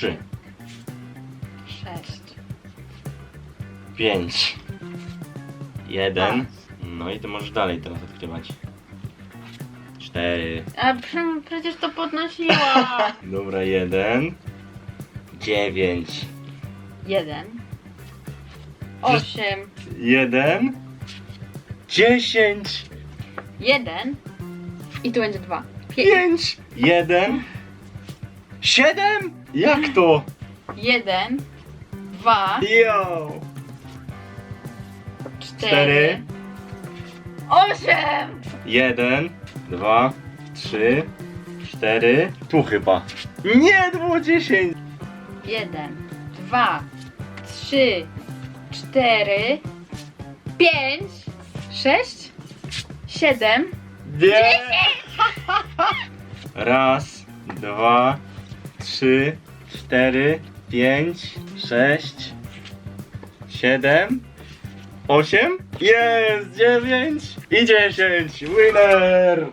Trzy, Sześć. pięć, jeden. Raz. No i ty możesz dalej teraz odkrywać. Cztery. A przecież to podnosiła. Dobra, jeden. Dziewięć. Jeden. Osiem. Jeden. Dziesięć. Jeden. I tu będzie dwa. Pięć. Pięć. Jeden. Siedem. Jak to? Jeden. Dwa. Yo. Cztery. Cztery. Osiem. Jeden, dwa, trzy, cztery. Tu chyba. Nie, było dziesięć. Jeden. Dwa. Trzy. Cztery. Pięć. Sześć. Siedem. Nie. Raz, dwa, trzy, cztery, pięć, sześć, siedem, osiem, jest dziewięć i dziesięć. Winner!